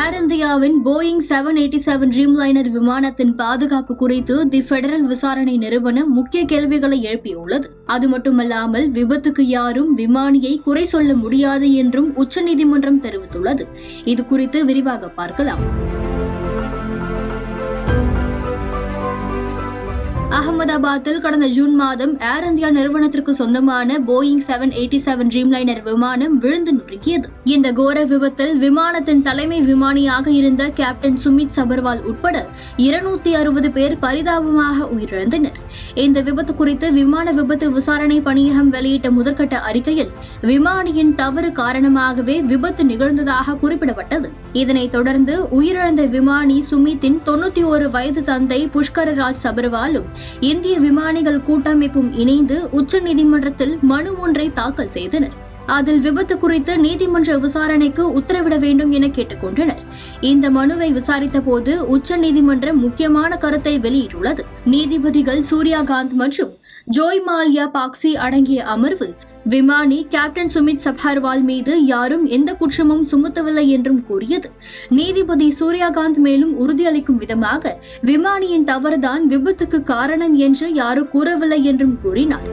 ஏர் இந்தியாவின் Boeing seven eighty seven Dreamliner விமானத்தின் பாதுகாப்பு குறித்து தி பெடரல் விசாரணை நிறுவனம் முக்கிய கேள்விகளை எழுப்பியுள்ளது. அது மட்டுமல்லாமல் விபத்துக்கு யாரும் விமானியை குறை சொல்ல முடியாது என்றும் உச்சநீதிமன்றம் தெரிவித்துள்ளது. இது குறித்து விரிவாக பார்க்கலாம். அகமதாபாத்தில் கடந்த ஜூன் மாதம் ஏர் இந்தியா நிறுவனத்திற்கு சொந்தமான Boeing seven eighty seven Dreamliner விமானம் விழுந்து நொறுக்கியது. இந்த கோர விபத்தில் விமானத்தின் தலைமை விமானியாக இருந்த கேப்டன் சுமித் சபர்வால் உட்பட இருநூத்தி அறுபது பேர் பரிதாபமாக உயிரிழந்தனர். இந்த விபத்து குறித்து விமான விபத்து விசாரணை பணியகம் வெளியிட்ட முதற்கட்ட அறிக்கையில் விமானியின் தவறு காரணமாகவே விபத்து நிகழ்ந்ததாக குறிப்பிடப்பட்டது. இதனைத் தொடர்ந்து உயிரிழந்த விமானி சுமித்தின் தொண்ணூத்தி ஒரு வயது தந்தை புஷ்கரராஜ் சபர்வாலும் இந்திய விமானிகள் கூட்டமைப்பும் இணைந்து உச்சநீதிமன்றத்தில் மனு ஒன்றை தாக்கல் செய்தனர். அதில் விபத்து குறித்து நீதிமன்ற விசாரணைக்கு உத்தரவிட வேண்டும் என கேட்டுக்கொண்டனர். இந்த மனுவை விசாரித்த போது உச்சநீதிமன்றம் முக்கியமான கருத்தை வெளியிட்டுள்ளது. நீதிபதிகள் சூர்யாகாந்த் மற்றும் ஜோய் மால்யா பாக்சி அடங்கிய அமர்வு விமானி கேப்டன் சுமித் சப்ஹர்வால் மீது யாரும் எந்த குற்றமும் சுமத்தவில்லை என்றும் கூறியது. நீதிபதி சூர்யாகாந்த் மேலும் உறுதியளிக்கும் விதமாக விமானியின் தவறுதான் விபத்துக்கு காரணம் என்று யாரும் கூறவில்லை என்றும் கூறினார்.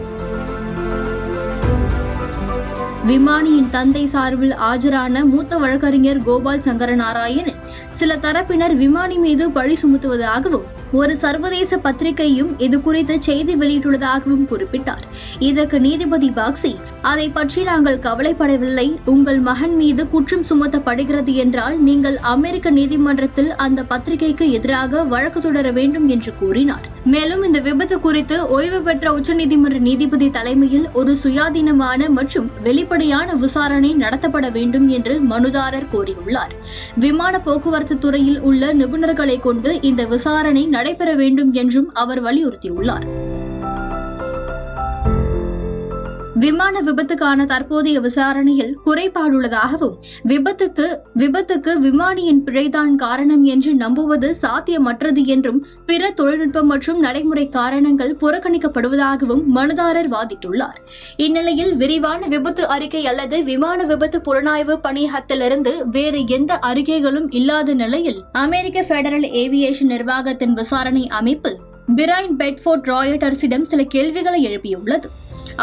விமானியின் தந்தை சார்பில் ஆஜரான மூத்த வழக்கறிஞர் கோபால் சங்கரநாராயணன் சில தரப்பினர் விமானி மீது பழி சுமத்துவதாகவும் ஒரு சர்வதேச பத்திரிகையும் இது குறித்து செய்தி வெளியிட்டுள்ளதாகவும் குறிப்பிட்டார். இதற்கு நீதிபதி பாக்சி அதை பற்றி நாங்கள் கவலைப்படவில்லை. உங்கள் மகன் மீது குற்றம் சுமத்தப்படுகிறது என்றால் நீங்கள் அமெரிக்க நீதிமன்றத்தில் அந்த பத்திரிகைக்கு எதிராக வழக்கு தொடர வேண்டும் என்று கூறினார். மேலும் இந்த விபத்து குறித்து ஓய்வு பெற்ற உச்சநீதிமன்ற நீதிபதி தலைமையில் ஒரு சுயாதீனமான மற்றும் வெளிப்படையான விசாரணை நடத்தப்பட வேண்டும் என்று மனுதாரர் கோரியுள்ளார். விமான போக்குவரத்து துறையில் உள்ள நிபுணர்களை கொண்டு இந்த விசாரணை நடைபெற வேண்டும் என்றும் அவர் வலியுறுத்தியுள்ளார். விமான விபத்துக்கான தற்போதைய விசாரணையில் குறைபாடுள்ளதாகவும் விபத்துக்கு விபத்துக்கு விமானியின் பிழைதான் காரணம் என்று நம்புவது சாத்தியமற்றது என்றும் பிற தொழில்நுட்பம் மற்றும் நடைமுறை காரணங்கள் புறக்கணிக்கப்படுவதாகவும் மனுதாரர் வாதிட்டுள்ளார். இந்நிலையில் விரிவான விபத்து அறிக்கை அல்லது விமான விபத்து புலனாய்வு பணியகத்திலிருந்து வேறு எந்த அறிக்கைகளும் இல்லாத நிலையில் அமெரிக்க பெடரல் ஏவியேஷன் நிர்வாகத்தின் விசாரணை அமைப்பு பிரைன் பெட்ஃபோர்ட் ராயட்டர்ஸிடம் சில கேள்விகளை எழுப்பியுள்ளது.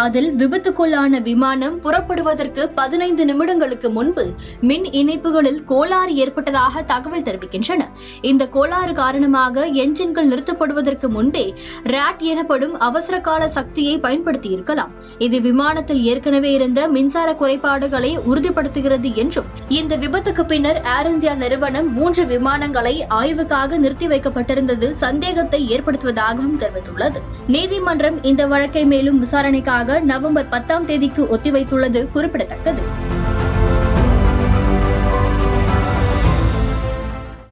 அதில் விபத்துக்குள்ளான விமானம் புறப்படுவதற்கு பதினைந்து நிமிடங்களுக்கு முன்பு மின் இணைப்புகளில் கோளாறு ஏற்பட்டதாக தகவல் தெரிவிக்கின்றன. இந்த கோளாறு காரணமாக என்ஜின்கள் நிறுத்தப்படுவதற்கு முன்பே ராட் எனப்படும் அவசர கால சக்தியை பயன்படுத்தி இருக்கலாம் இது விமானத்தில் ஏற்கனவே இருந்த மின்சார குறைபாடுகளை உறுதிப்படுத்துகிறது என்றும் இந்த விபத்துக்கு பின்னர் ஏர் இந்தியா நிறுவனம் மூன்று விமானங்களை ஆய்வுக்காக நிறுத்தி வைக்கப்பட்டிருந்தது சந்தேகத்தை ஏற்படுத்துவதாகவும் தெரிவித்துள்ளது. நீதிமன்றம் இந்த வழக்கை மேலும் விசாரணைக்காக நவம்பர் பத்தாம் தேதிக்கு ஒத்திவைத்துள்ளது குறிப்பிடத்தக்கது.